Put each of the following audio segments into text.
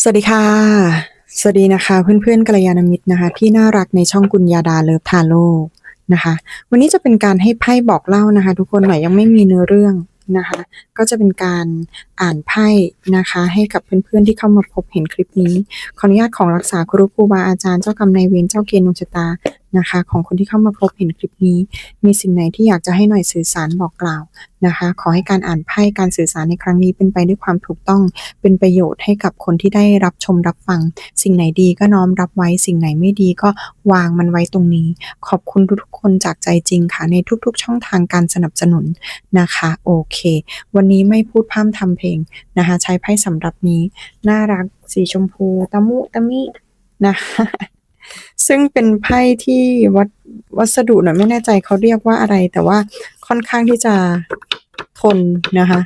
สวัสดีค่ะ สวัสดีนะคะ เพื่อนๆกัลยาณมิตรนะคะ ที่น่ารักในช่องกุญญาดาเลิฟทาโร่นะคะ วันนี้จะเป็นการให้ไพ่บอกเล่านะคะ ทุกคนหน่อยยังไม่มีเนื้อเรื่องนะคะ ก็จะเป็นการอ่านไพ่นะคะ ให้กับเพื่อนๆที่เข้ามาพบเห็นคลิปนี้ ขออนุญาตของรักษาครูครูบาอาจารย์เจ้ากรรมนายเวรเจ้าเกณฑ์ดวงชะตานะคะ ของคนที่เข้ามาพบเห็นคลิปนี้ มีสิ่งไหนที่อยากจะให้หน่อยสื่อสารบอกกล่าวนะคะ ขอให้การอ่านไพ่การสื่อสารในครั้งนี้เป็นไปด้วยความถูกต้อง เป็นประโยชน์ให้กับคนที่ได้รับชมรับฟัง สิ่งไหนดีก็น้อมรับไว้ สิ่งไหนไม่ดีก็วางมันไว้ตรงนี้ ขอบคุณทุกๆคนจากใจจริงค่ะ ในทุกๆ ช่องทางการสนับสนุนนะคะ โอเค วันนี้ไม่พูดพร่ำทำเพลงนะคะ ใช้ไพ่สำหรับนี้ น่ารัก สีชมพู ตะมุ ตะมินะคะ ซึ่งเป็นไพ่ที่วัดวัสดุหน่อยไม่แน่ใจเขาเรียกว่าอะไร แต่ว่าค่อนข้างที่จะทนนะคะ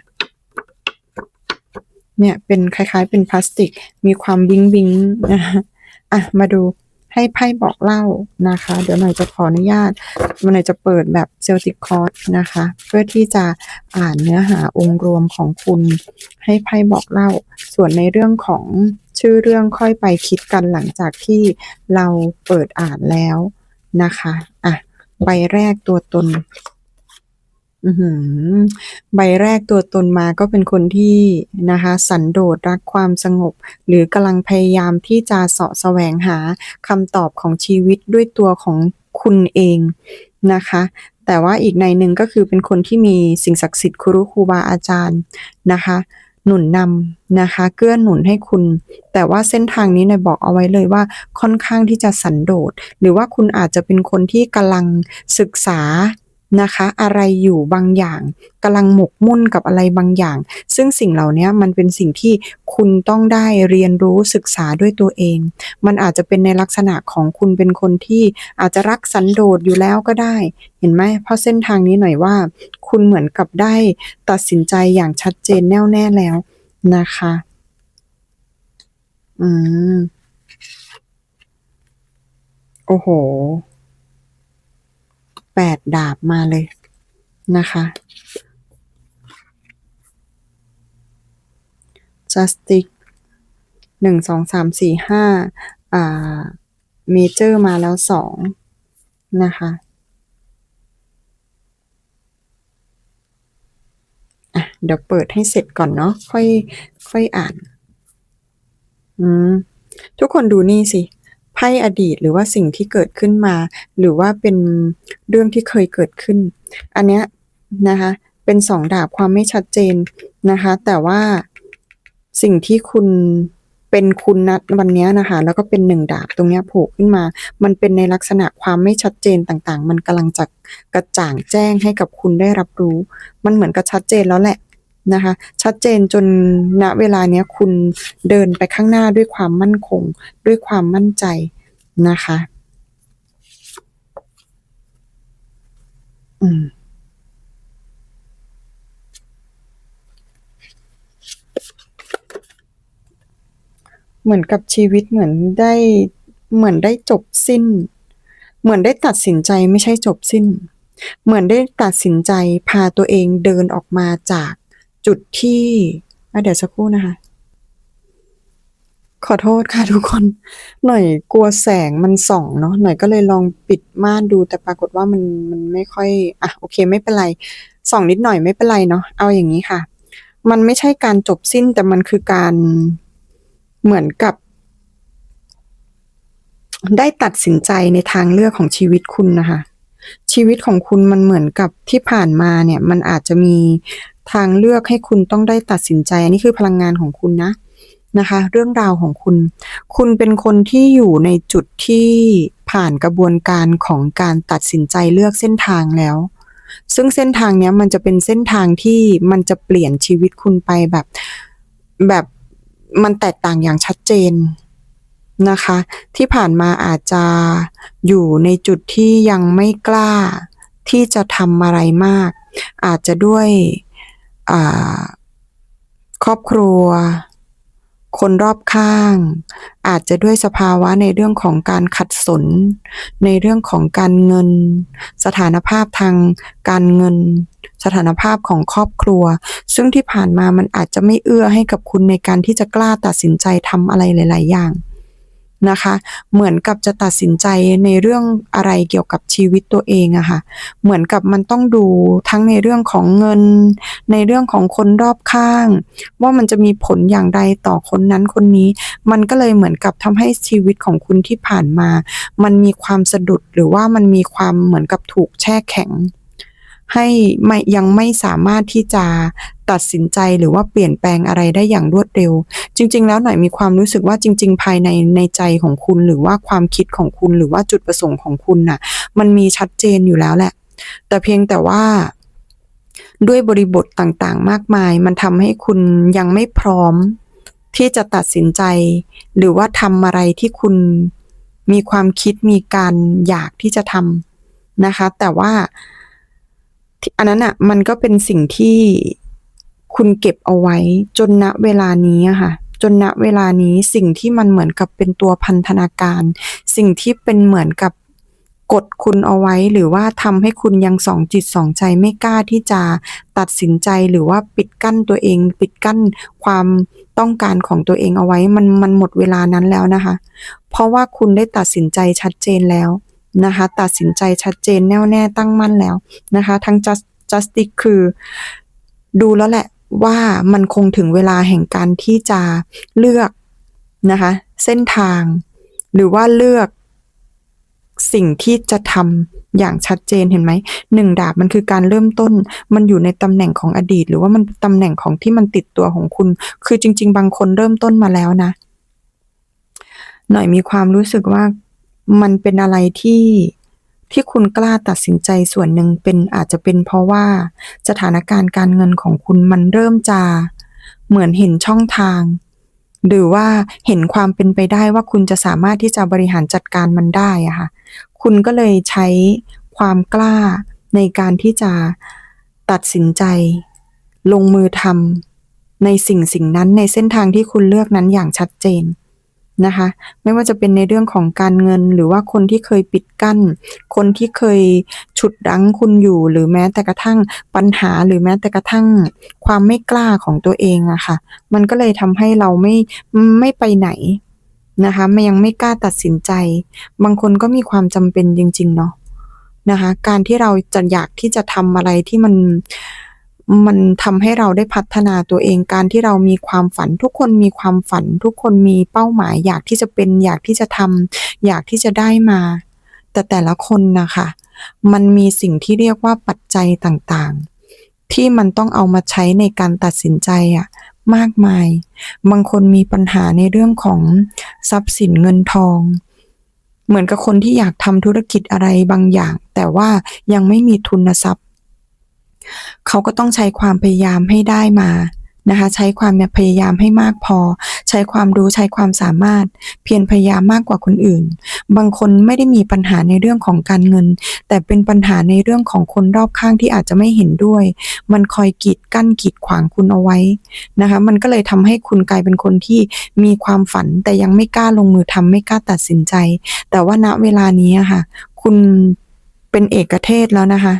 เนี่ยเป็นคล้ายๆเป็นพลาสติก มีความวิงวิงนะคะอะมาดูให้ไพ่บอกเล่านะคะ เดี๋ยวหน่อยจะขออนุญาตวันหน่อยจะเปิดแบบเซลติคอร์สนะคะ เพื่อที่จะอ่านเนื้อหาองค์รวมของคุณ ให้ไพ่บอกเล่า ส่วนในเรื่องของ ชื่อเรื่องค่อยไปคิดกันหลังจากที่เราเปิดอ่านแล้วนะคะอะใบแรกตัวตนอือหือใบแรกตัวตนมาก็เป็นคนที่นะคะ สันโดษรักความสงบ หรือกำลังพยายามที่จะเสาะแสวงหาคำตอบของชีวิตด้วยตัวของคุณเองนะคะ แต่ว่าอีกในหนึ่งก็คือเป็นคนที่มีสิ่งศักดิ์สิทธิ์ครูครูบาอาจารย์นะคะ หนุนนำนะคะ เกื้อหนุนให้คุณ แต่ว่าเส้นทางนี้เนี่ยบอกเอาไว้เลยว่าค่อนข้างที่จะสันโดษ หรือว่าคุณอาจจะเป็นคนที่กำลังศึกษา นะคะ อะไรอยู่บางอย่างกำลังหมกมุ่นกับอะไรบางอย่าง ซึ่งสิ่งเหล่านี้มันเป็นสิ่งที่คุณต้องได้เรียนรู้ศึกษาด้วยตัวเอง มันอาจจะเป็นในลักษณะของคุณเป็นคนที่อาจจะรักสันโดษอยู่แล้วก็ได้ เห็นไหมเพราะเส้นทางนี้หน่อยว่า คุณเหมือนกับได้ตัดสินใจอย่างชัดเจนแน่วแน่แล้วนะคะ อืม โอ้โห แปดดาบมาเลยนะคะ justice หนึ่งสองสามสี่ห้าอ่าเมเจอร์มาแล้วสองนะคะอะเดี๋ยวเปิดให้เสร็จก่อนเนาะค่อยค่อยอ่าน อืม ทุกคนดูนี่สิ ไพ่อดีตหรือว่าสิ่งที่เกิดขึ้นมา หรือว่าเป็นเรื่องที่เคยเกิดขึ้น อันเนี้ยนะคะเป็นสองดาบความไม่ชัดเจนนะคะ แต่ว่าสิ่งที่คุณเป็นคุณนะวันนี้นะคะ แล้วก็เป็นหนึ่งดาบตรงนี้โผล่ขึ้นมา มันเป็นในลักษณะความไม่ชัดเจนต่างๆ มันกำลังจะกระจ่างแจ้งให้กับคุณได้รับรู้ มันเหมือนกับชัดเจนแล้วแหละ นะคะ ชัดเจนจนณเวลาเนี้ยคุณเดินไปข้างหน้าด้วยความมั่นคง ด้วยความมั่นใจนะคะอืมเหมือนกับชีวิตเหมือนได้เหมือนได้จบสิ้น เหมือนได้ตัดสินใจไม่ใช่จบสิ้น เหมือนได้ตัดสินใจพาตัวเองเดินออกมาจาก จุดที่เดี๋ยวสักครู่นะคะ ขอโทษค่ะทุกคน หน่อยกลัวแสงมันส่องเนาะหน่อยก็เลยลองปิดม่านดูแต่ปรากฏว่ามันมันไม่ค่อยอะโอเคไม่เป็นไรส่องนิดหน่อยไม่เป็นไรเนาะเอาอย่างนี้ค่ะ มันไม่ใช่การจบสิ้นแต่มันคือการเหมือนกับ ได้ตัดสินใจในทางเลือกของชีวิตคุณนะคะชีวิตของคุณมันเหมือนกับที่ผ่านมาเนี่ย มันอาจจะมี ทางเลือกให้คุณต้องได้ตัดสินใจ อันนี้คือพลังงานของคุณนะนะคะ เรื่องราวของคุณ คุณเป็นคนที่อยู่ในจุดที่ผ่านกระบวนการของการตัดสินใจเลือกเส้นทางแล้ว ซึ่งเส้นทางเนี้ยมันจะเป็นเส้นทางที่มันจะเปลี่ยนชีวิตคุณไปแบบแบบมันแตกต่างอย่างชัดเจนนะคะ ที่ผ่านมาอาจจะอยู่ในจุดที่ยังไม่กล้าที่จะทำอะไรมาก อาจจะด้วย ครอบครัว คนรอบข้าง อาจจะด้วยสภาวะในเรื่องของการขัดสน ในเรื่องของการเงิน สถานภาพทางการเงิน สถานภาพของครอบครัว ซึ่งที่ผ่านมามันอาจจะไม่เอื้อให้กับคุณในการที่จะกล้าตัดสินใจทำอะไรหลาย ๆ อย่าง นะคะ เหมือนกับจะตัดสินใจในเรื่องอะไรเกี่ยวกับชีวิตตัวเองอะค่ะ เหมือนกับมันต้องดูทั้งในเรื่องของเงิน ในเรื่องของคนรอบข้าง ว่ามันจะมีผลอย่างไรต่อคนนั้นคนนี้ มันก็เลยเหมือนกับทำให้ชีวิตของคุณที่ผ่านมา มันมีความสะดุดหรือว่ามันมีความเหมือนกับถูกแช่แข็ง ให้ไม่ยังไม่สามารถที่จะตัดสินใจหรือว่าเปลี่ยนแปลงอะไรได้อย่างรวดเร็ว จริง ๆ แล้วหน่อยมีความรู้สึกว่าจริง ๆ ภายในในใจของคุณหรือว่าความคิดของคุณหรือว่าจุดประสงค์ของคุณน่ะ มันมีชัดเจนอยู่แล้วแหละ แต่เพียงแต่ว่าด้วยบริบทต่างๆ มากมาย มันทำให้คุณยังไม่พร้อมที่จะตัดสินใจ หรือว่าทำอะไรที่คุณมีความคิดมีการอยากที่จะทำนะคะ แต่ว่า อันนั้นอะมันก็เป็นสิ่งที่คุณเก็บเอาไว้จนณเวลานี้ค่ะ จนณเวลานี้สิ่งที่มันเหมือนกับเป็นตัวพันธนาการ สิ่งที่เป็นเหมือนกับกดคุณเอาไว้หรือว่าทำให้คุณยังสองจิตสองใจไม่กล้าที่จะตัดสินใจหรือว่าปิดกั้นตัวเอง ปิดกั้นความต้องการของตัวเองเอาไว้มันมันหมดเวลานั้นแล้วนะคะ เพราะว่าคุณได้ตัดสินใจชัดเจนแล้ว นะคะ ตัดสินใจชัดเจนแน่วแน่ตั้งมั่นแล้วนะคะ ทั้ง just justice คือ ดูแล้วแหละว่ามันคงถึงเวลาแห่งการที่จะเลือกนะคะ เส้นทาง หรือว่าเลือกสิ่งที่จะทำอย่างชัดเจนเห็นไหมหนึ่งดาบมันคือการเริ่มต้น มันอยู่ในตำแหน่งของอดีต หรือว่ามันตำแหน่งของที่มันติดตัวของคุณ คือจริง ๆ บางคนเริ่มต้นมาแล้วนะ หน่อยมีความรู้สึกว่า มันเป็นอะไรที่ที่คุณกล้าตัดสินใจส่วนหนึ่งเป็นอาจจะเป็นเพราะว่าสถานการณ์การเงินของคุณมันเริ่มจะเหมือนเห็นช่องทาง หรือว่าเห็นความเป็นไปได้ว่าคุณจะสามารถที่จะบริหารจัดการมันได้อะค่ะคุณก็เลยใช้ความกล้าในการที่จะตัดสินใจ ลงมือทำในสิ่งสิ่งนั้นในเส้นทางที่คุณเลือกนั้นอย่างชัดเจน นะคะ ไม่ว่าจะเป็นในเรื่องของการเงินหรือว่าคนที่เคยปิดกั้น คนที่เคยฉุดรั้งคุณอยู่ หรือแม้แต่กระทั่งปัญหาหรือแม้แต่กระทั่งความไม่กล้าของตัวเองอะค่ะ มันก็เลยทำให้เราไม่ไม่ไปไหนนะคะไม่ยังไม่กล้าตัดสินใจ บางคนก็มีความจำเป็นจริง ๆ เนาะนะคะ การที่เราจะอยากที่จะทำอะไรที่มัน มันทำให้เราได้พัฒนาตัวเองการที่เรามีความฝัน ทุกคนมีความฝัน ทุกคนมีเป้าหมาย อยากที่จะเป็นอยากที่จะทำอยากที่จะได้มา แต่แต่ละคนนะคะมันมีสิ่งที่เรียกว่าปัจจัยต่างๆ ที่มันต้องเอามาใช้ในการตัดสินใจอะมากมาย บางคนมีปัญหาในเรื่องของทรัพย์สินเงินทอง เหมือนกับคนที่อยากทำธุรกิจอะไรบางอย่าง แต่ว่ายังไม่มีทุนทรัพย์ เขาก็ต้องใช้ความพยายามให้ได้มานะคะ ใช้ความพยายามให้มากพอ ใช้ความรู้ใช้ความสามารถ เพียรพยายามมากกว่าคนอื่น บางคนไม่ได้มีปัญหาในเรื่องของการเงิน แต่เป็นปัญหาในเรื่องของคนรอบข้างที่อาจจะไม่เห็นด้วย มันคอยกีดกั้นกีดขวางคุณเอาไว้นะคะ มันก็เลยทำให้คุณกลายเป็นคนที่มีความฝันแต่ยังไม่กล้าลงมือทำไม่กล้าตัดสินใจ แต่ว่าณเวลานี้ค่ะ คุณเป็นเอกเทศแล้วนะคะ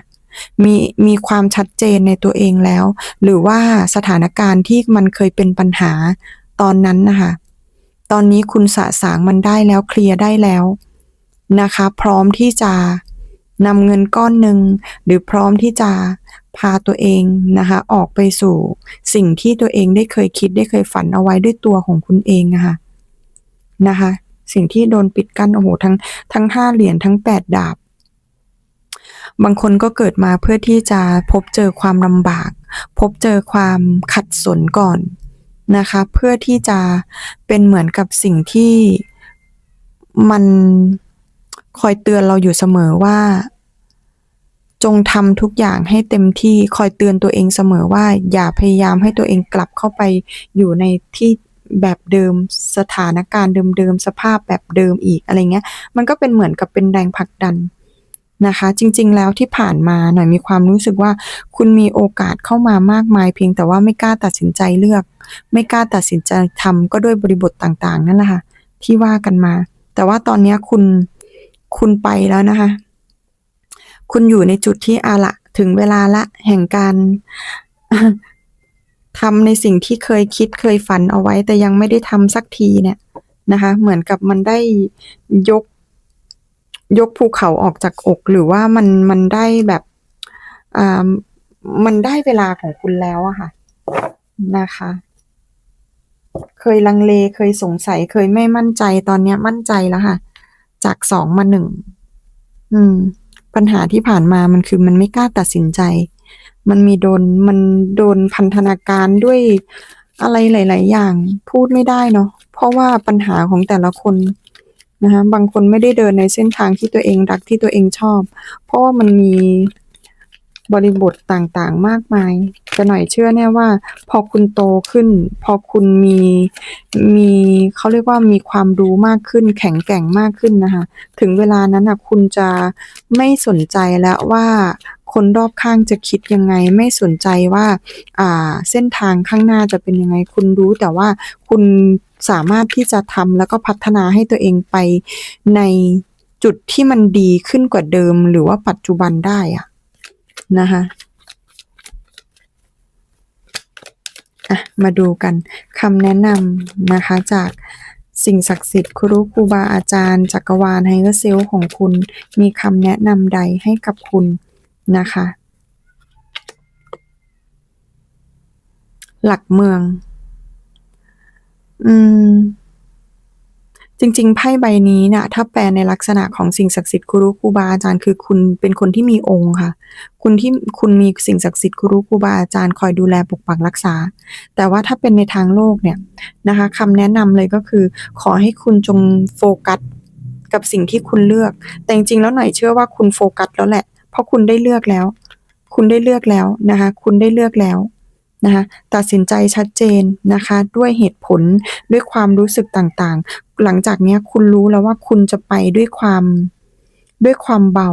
มีมีความชัดเจนในตัวเองแล้ว หรือว่าสถานการณ์ที่มันเคยเป็นปัญหาตอนนั้นนะคะตอนนี้คุณสะสางมันได้แล้วเคลียร์ได้แล้วนะคะ พร้อมที่จะนำเงินก้อนหนึ่งหรือพร้อมที่จะพาตัวเองนะคะ ออกไปสู่สิ่งที่ตัวเองได้เคยคิดได้เคยฝันเอาไว้ด้วยตัวของคุณเองนะคะนะคะ สิ่งที่โดนปิดกั้นโอ้โหทั้งทั้งห้าเหรียญทั้งแปดดาบ บางคนก็เกิดมาเพื่อที่จะพบเจอความลำบาก พบเจอความขัดสนก่อนนะคะ เพื่อที่จะเป็นเหมือนกับสิ่งที่มันคอยเตือนเราอยู่เสมอว่า จงทำทุกอย่างให้เต็มที่คอยเตือนตัวเองเสมอว่า อย่าพยายามให้ตัวเองกลับเข้าไปอยู่ในที่แบบเดิมสถานการณ์เดิมๆสภาพแบบเดิมอีกอะไรเงี้ย มันก็เป็นเหมือนกับเป็นแรงผลักดัน นะคะ จริง ๆ แล้วที่ผ่านมาหน่อยมีความรู้สึกว่า คุณมีโอกาสเข้ามามากมาย เพียงแต่ว่าไม่กล้าตัดสินใจเลือก ไม่กล้าตัดสินใจทำก็ด้วยบริบทต่างๆ นั่นแหละค่ะที่ว่ากันมา แต่ว่าตอนนี้คุณคุณไปแล้วนะคะ คุณอยู่ในจุดที่อาละถึงเวลาละแห่งการทำในสิ่งที่เคยคิดเคยฝันเอาไว้ แต่ยังไม่ได้ทำสักทีเนี่ยนะคะ เหมือนกับมันได้ยก ยกภูเขาออกจากอก หรือว่ามันมันได้แบบอ่ามันได้เวลาของคุณแล้วอะค่ะ นะคะ เคยลังเลเคยสงสัยเคยไม่มั่นใจตอนเนี้ย มั่นใจแล้วค่ะ จากสองมาหนึ่งอืม ปัญหาที่ผ่านมามันคือมันไม่กล้าตัดสินใจ มันมีโดนมันโดนพันธนาการด้วยอะไรหลาย ๆ อย่าง พูดไม่ได้เนาะเพราะว่าปัญหาของแต่ละคน นะคะบางคนไม่ได้เดินในเส้นทางที่ตัวเองรักที่ตัวเองชอบ เพราะว่ามันมีบริบทต่างๆ มากมาย แต่หน่อยเชื่อแน่ว่า พอคุณโตขึ้น พอคุณมีมีเขาเรียกว่ามีความรู้มากขึ้น แข็งแกร่งมากขึ้นนะคะถึงเวลานั้นนะคุณจะไม่สนใจแล้วว่าคนรอบข้างจะคิดยังไง ไม่สนใจว่า อ่า เส้นทางข้างหน้าจะเป็นยังไง คุณรู้แต่ว่าคุณ สามารถที่จะทำแล้วก็พัฒนาให้ตัวเองไปในจุดที่มันดีขึ้นกว่าเดิมหรือว่าปัจจุบันได้อะนะคะอะมาดูกันคำแนะนำนะคะจากสิ่งศักดิ์สิทธิ์ครูครูบาอาจารย์จักรวาลไฮเออร์เซลของคุณ มีคำแนะนำใดให้กับคุณนะคะ หลักเมือง อืม จริง ๆ ไพ่ใบนี้เนี่ย ถ้าแปลในลักษณะของสิ่งศักดิ์สิทธิ์ครูครูบาอาจารย์ คือคุณเป็นคนที่มีองค์ค่ะ คุณที่คุณมีสิ่งศักดิ์สิทธิ์ครูครูบาอาจารย์คอยดูแลปกปักรักษา แต่ว่าถ้าเป็นในทางโลกเนี่ยนะคะคำแนะนำเลยก็คือ ขอให้คุณจงโฟกัสกับสิ่งที่คุณเลือก แต่จริงๆแล้วหน่อยเชื่อว่าคุณโฟกัสแล้วแหละ เพราะคุณได้เลือกแล้ว คุณได้เลือกแล้วนะคะ คุณได้เลือกแล้ว นะคะตัดสินใจชัดเจนนะคะด้วยเหตุผลด้วยความรู้สึกต่างๆ หลังจากนี้คุณรู้แล้วว่าคุณจะไปด้วยความด้วยความเบา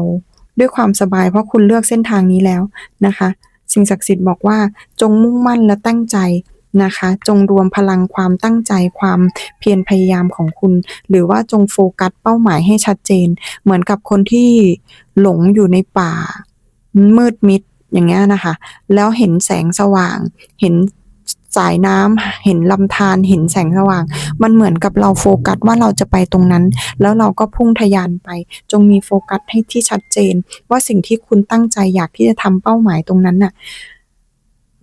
ด้วยความสบาย เพราะคุณเลือกเส้นทางนี้แล้วนะคะ สิ่งศักดิ์สิทธิ์บอกว่าจงมุ่งมั่นและตั้งใจนะคะ จงรวมพลังความตั้งใจความเพียรพยายามของคุณ หรือว่าจงโฟกัสเป้าหมายให้ชัดเจน เหมือนกับคนที่หลงอยู่ในป่า มืดมิด อย่างเงี้ยนะคะ แล้วเห็นแสงสว่าง เห็นสายน้ำเห็นลำธารเห็นแสงสว่าง มันเหมือนกับเราโฟกัสว่าเราจะไปตรงนั้น แล้วเราก็พุ่งทะยานไป จงมีโฟกัสให้ที่ชัดเจน ว่าสิ่งที่คุณตั้งใจอยากที่จะทำเป้าหมายตรงนั้นน่ะ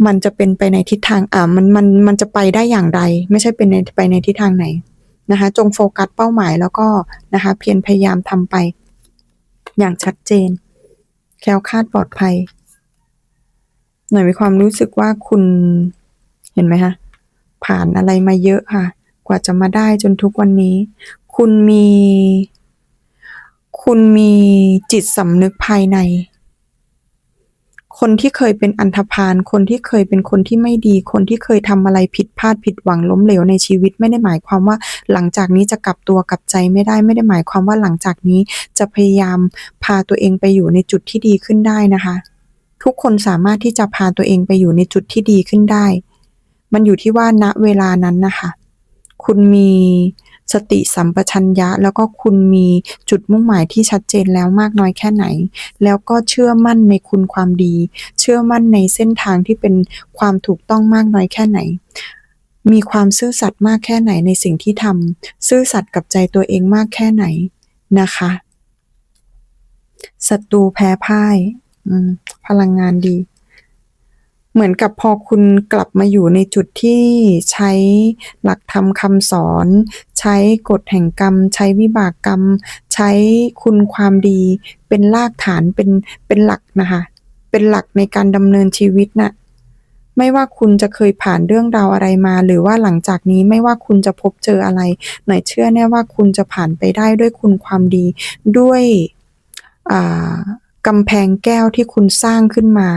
มันจะเป็นไปในทิศทางอ่ามันมันมันจะไปได้อย่างไร ไม่ใช่เป็นในไปในทิศทางไหนนะคะ จงโฟกัสเป้าหมายแล้วก็นะคะ เพียรพยายามทำไป อย่างชัดเจนแคล้วคลาดปลอดภัย หน่อยมีความรู้สึกว่าคุณเห็นไหมคะผ่านอะไรมาเยอะค่ะ กว่าจะมาได้จนทุกวันนี้ คุณมี คุณมีจิตสำนึกภายใน คนที่เคยเป็นอันธพาลคนที่เคยเป็นคนที่ไม่ดี คนที่เคยทำอะไรผิดพลาดผิดหวังล้มเหลวในชีวิตไม่ได้หมายความว่า หลังจากนี้จะกลับตัวกลับใจไม่ได้ไม่ได้หมายความว่าหลังจากนี้จะพยายามพาตัวเองไปอยู่ในจุดที่ดีขึ้นได้นะคะ ทุกคนสามารถที่จะพาตัวเองไปอยู่ในจุดที่ดีขึ้นได้ มันอยู่ที่ว่าณเวลานั้นนะคะ คุณมีสติสัมปชัญญะ แล้วก็คุณมีจุดมุ่งหมายที่ชัดเจนแล้วมากน้อยแค่ไหน แล้วก็เชื่อมั่นในคุณความดี เชื่อมั่นในเส้นทางที่เป็นความถูกต้องมากน้อยแค่ไหน มีความซื่อสัตย์มากแค่ไหนในสิ่งที่ทำซื่อสัตย์กับใจตัวเองมากแค่ไหนนะคะศัตรูแพ้พ่าย อืม พลังงานดี เหมือนกับพอคุณกลับมาอยู่ในจุดที่ใช้หลักธรรมคำสอน ใช้กฎแห่งกรรม ใช้วิบากกรรม ใช้คุณความดี เป็นรากฐานเป็นเป็นหลักนะคะ เป็นหลักในการดำเนินชีวิตน่ะไม่ว่าคุณจะเคยผ่านเรื่องราวอะไรมา หรือว่าหลังจากนี้ไม่ว่าคุณจะพบเจออะไร หน่อยเชื่อแน่ว่าคุณจะผ่านไปได้ด้วยคุณความดีด้วยอ่า กำแพงแก้วที่คุณสร้างขึ้นมา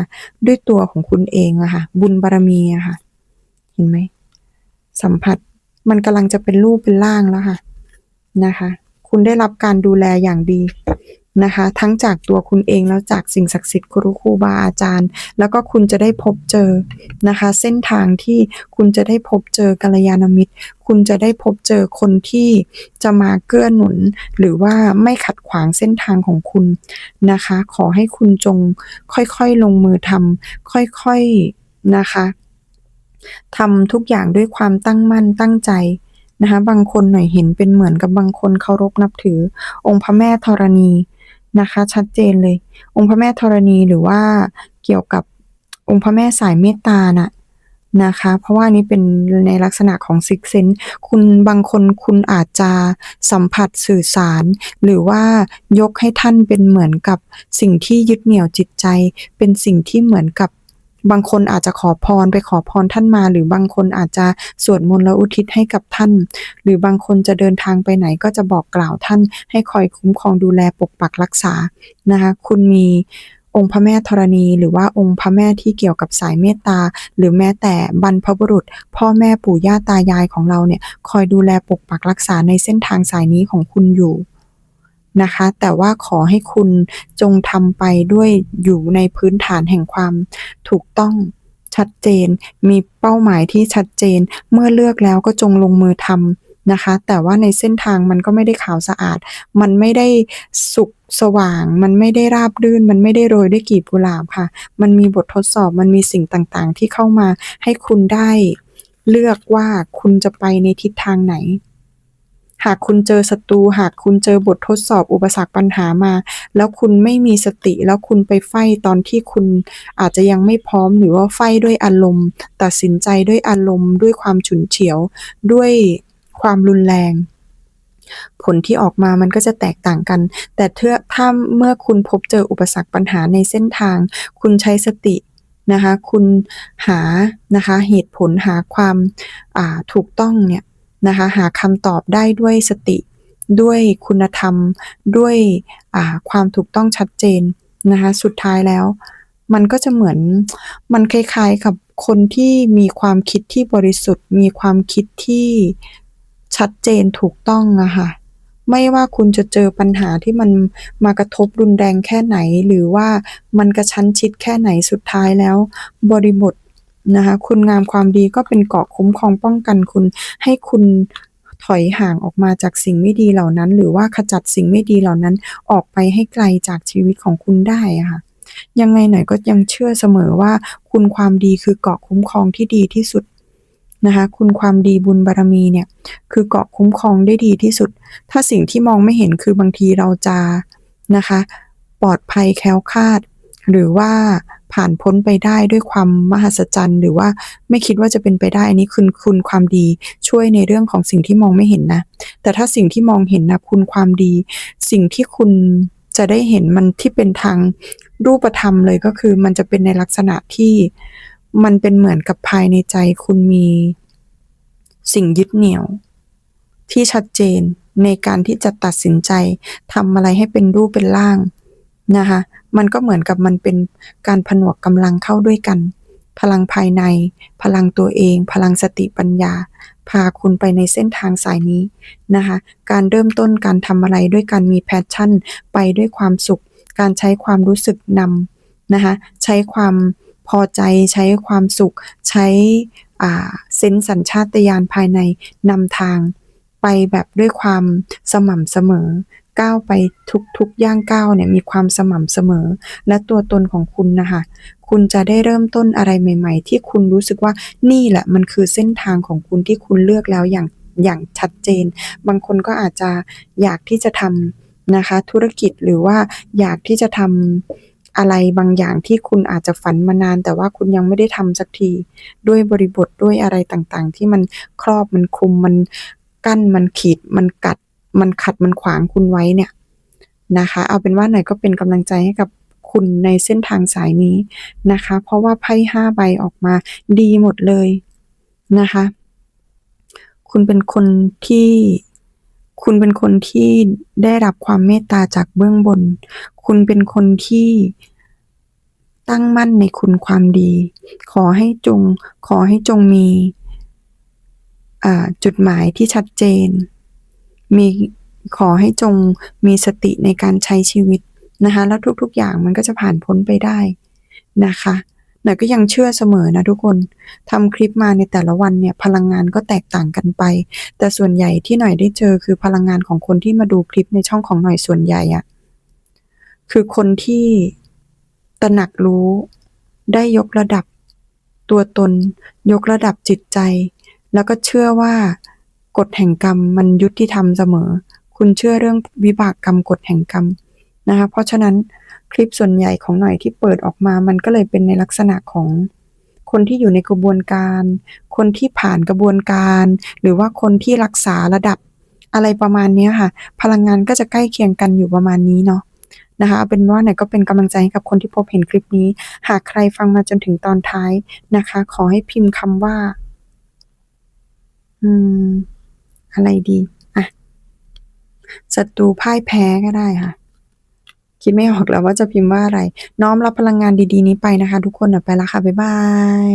ด้วยตัวของคุณเองอะค่ะ บุญบารมีอะค่ะ เห็นไหม สัมผัสมันกำลังจะเป็นรูปเป็นร่างแล้วค่ะนะคะ คุณได้รับการดูแลอย่างดี นะคะ ทั้งจากตัวคุณเองแล้วจากสิ่งศักดิ์สิทธิ์ครูครูบาอาจารย์ แล้วก็คุณจะได้พบเจอนะคะ เส้นทางที่คุณจะได้พบเจอกัลยาณมิตร คุณจะได้พบเจอคนที่จะมาเกื้อหนุน หรือว่าไม่ขัดขวางเส้นทางของคุณนะคะ ขอให้คุณจงค่อยๆลงมือทำค่อยๆนะคะทำทุกอย่างด้วยความตั้งมั่นตั้งใจนะคะบางคนหน่อยเห็นเป็นเหมือนกับบางคนเคารพนับถือ องค์พระแม่ธรณี นะคะ ชัดเจนเลย องค์พระแม่ธรณีหรือว่าเกี่ยวกับองค์พระแม่สายเมตตาน่ะนะคะ เพราะว่านี้เป็นในลักษณะของซิกเซนคุณบางคนคุณอาจจะสัมผัสสื่อสาร หรือว่ายกให้ท่านเป็นเหมือนกับสิ่งที่ยึดเหนี่ยวจิตใจ เป็นสิ่งที่เหมือนกับ บางคนอาจจะขอพรไปขอพรท่านมา หรือบางคนอาจจะสวดมนต์แล้วอุทิศให้กับท่าน หรือบางคนจะเดินทางไปไหนก็จะบอกกล่าวท่าน ให้คอยคุ้มครองดูแลปกปักรักษานะคะคุณมีองค์พระแม่ธรณี หรือว่าองค์พระแม่ที่เกี่ยวกับสายเมตตา หรือแม้แต่บรรพบุรุษ พ่อแม่ปู่ย่าตายายของเราเนี่ยคอยดูแลปกปักรักษาในเส้นทางสายนี้ของคุณอยู่ นะคะ แต่ว่าขอให้คุณจงทำไปด้วยอยู่ในพื้นฐานแห่งความถูกต้องชัดเจน มีเป้าหมายที่ชัดเจน เมื่อเลือกแล้วก็จงลงมือทำนะคะ แต่ว่าในเส้นทางมันก็ไม่ได้ขาวสะอาด มันไม่ได้สุขสว่าง มันไม่ได้ราบรื่น มันไม่ได้โรยด้วยกีบกุหลาบค่ะ มันมีบททดสอบ มันมีสิ่งต่างๆ ที่เข้ามาให้คุณได้เลือกว่าคุณจะไปในทิศทางไหน หากคุณเจอศัตรู หากคุณเจอบททดสอบอุปสรรคปัญหามา แล้วคุณไม่มีสติ แล้วคุณไปไฟตอนที่คุณอาจจะยังไม่พร้อมหรือว่าไฟด้วยอารมณ์ ตัดสินใจด้วยอารมณ์ ด้วยความฉุนเฉียว ด้วยความรุนแรง ผลที่ออกมามันก็จะแตกต่างกัน แต่เถ้าเมื่อคุณพบเจออุปสรรคปัญหาในเส้นทาง คุณใช้สตินะคะ คุณหานะคะเหตุผลหาความาถูกต้องเนี่ย นะคะหาคำตอบได้ด้วยสติด้วยคุณธรรมด้วยความถูกต้องชัดเจนนะคะสุดท้ายแล้ว มันก็จะเหมือนมันคล้ายๆกับคนที่มีความคิดที่บริสุทธิ์ มีความคิดที่ชัดเจนถูกต้องอะค่ะไม่ว่าคุณจะเจอปัญหาที่มันมากระทบรุนแรงแค่ไหน หรือว่ามันกระชั้นชิดแค่ไหนสุดท้ายแล้ว บริบท นะคะ คุณงามความดีก็เป็นเกราะคุ้มครองป้องกันคุณ ให้คุณถอยห่างออกมาจากสิ่งไม่ดีเหล่านั้น หรือว่าขจัดสิ่งไม่ดีเหล่านั้นออกไปให้ไกลจากชีวิตของคุณได้ค่ะยังไงหน่อยก็ยังเชื่อเสมอว่าคุณความดีคือเกราะคุ้มครองที่ดีที่สุดนะคะคุณความดีบุญบารมีเนี่ยคือเกาะคุ้มครองได้ดีที่สุด ถ้าสิ่งที่มองไม่เห็นคือบางทีเราจะนะคะ ปลอดภัยแคล้วคลาด หรือว่า ผ่านพ้นไปได้ด้วยความมหัศจรรย์หรือว่าไม่คิดว่าจะเป็นไปได้อันนี้คือคุณความดีช่วยในเรื่องของสิ่งที่มองไม่เห็นนะ แต่ถ้าสิ่งที่มองเห็นนะคุณความดี สิ่งที่คุณจะได้เห็นมันที่เป็นทางรูปธรรมเลยก็คือมันจะเป็นในลักษณะที่มันเป็นเหมือนกับภายในใจคุณมีสิ่งยึดเหนี่ยว ที่ชัดเจนในการที่จะตัดสินใจทำอะไรให้เป็นรูปเป็นร่าง นะคะ มันก็เหมือนกับมันเป็นการผนวกกำลังเข้าด้วยกัน พลังภายใน พลังตัวเอง พลังสติปัญญา พาคุณไปในเส้นทางสายนี้นะคะ การเริ่มต้นการทำอะไรด้วยการมีแพชชั่น ไปด้วยความสุข การใช้ความรู้สึกนำนะคะ ใช้ความพอใจ ใช้ความสุข ใช้เซนส์สัญชาตญาณภายในนำทางไปแบบด้วยความสม่ำเสมอ ก้าวไปทุกๆย่างก้าวเนี่ยมีความสม่ำเสมอ และตัวตนของคุณนะคะคุณจะได้เริ่มต้นอะไรใหม่ ๆ ที่คุณรู้สึกว่านี่แหละมันคือเส้นทางของคุณที่คุณเลือกแล้วอย่างอย่างชัดเจน บางคนก็อาจจะอยากที่จะทำนะคะธุรกิจหรือว่าอยากที่จะทำอะไรบางอย่างที่คุณอาจจะฝันมานาน แต่ว่าคุณยังไม่ได้ทำสักที ด้วยบริบทด้วยอะไรต่างๆ ที่มันครอบมันคุมมันกั้นมันขีดมันกัด มันขัดมันขวางคุณไว้เนี่ยนะคะ เอาเป็นว่าหน่อยก็เป็นกำลังใจให้กับคุณในเส้นทางสายนี้นะคะ เพราะว่าไพ่ห้าใบออกมาดีหมดเลยนะคะ คุณเป็นคนที่คุณเป็นคนที่ได้รับความเมตตาจากเบื้องบน คุณเป็นคนที่ตั้งมั่นในคุณความดี ขอให้จง ขอให้จงมีจุดหมายที่ชัดเจน มีขอให้จงมีสติในการใช้ชีวิตนะคะ แล้วทุกๆอย่างมันก็จะผ่านพ้นไปได้นะคะหน่อยก็ยังเชื่อเสมอนะทุกคนทำคลิปมาในแต่ละวันเนี่ยพลังงานก็แตกต่างกันไป แต่ส่วนใหญ่ที่หน่อยได้เจอคือพลังงานของคนที่มาดูคลิปในช่องของหน่อยส่วนใหญ่อะคือคนที่ตระหนักรู้ได้ยกระดับตัวตน ยกระดับจิตใจ แล้วก็เชื่อว่า กฎแห่งกรรมมันยุติธรรมเสมอ คุณเชื่อเรื่องวิบากกรรมกฎแห่งกรรมนะคะ เพราะฉะนั้นคลิปส่วนใหญ่ของหน่อยที่เปิดออกมา มันก็เลยเป็นในลักษณะของคนที่อยู่ในกระบวนการ คนที่ผ่านกระบวนการ หรือว่าคนที่รักษาระดับอะไรประมาณนี้ค่ะ พลังงานก็จะใกล้เคียงกันอยู่ประมาณนี้เนาะนะคะเอาเป็นว่าหน่อยก็เป็นกำลังใจให้กับคนที่พบเห็นคลิปนี้ หากใครฟังมาจนถึงตอนท้ายนะคะ ขอให้พิมพ์คำว่า อืม อะไรดีอะศัตรูพ่ายแพ้ก็ได้ค่ะ คิดไม่ออกแล้วว่าจะพิมพ์ว่าอะไร น้อมรับพลังงานดีๆนี้ไปนะคะ ทุกคนไปละค่ะ บ๊ายบาย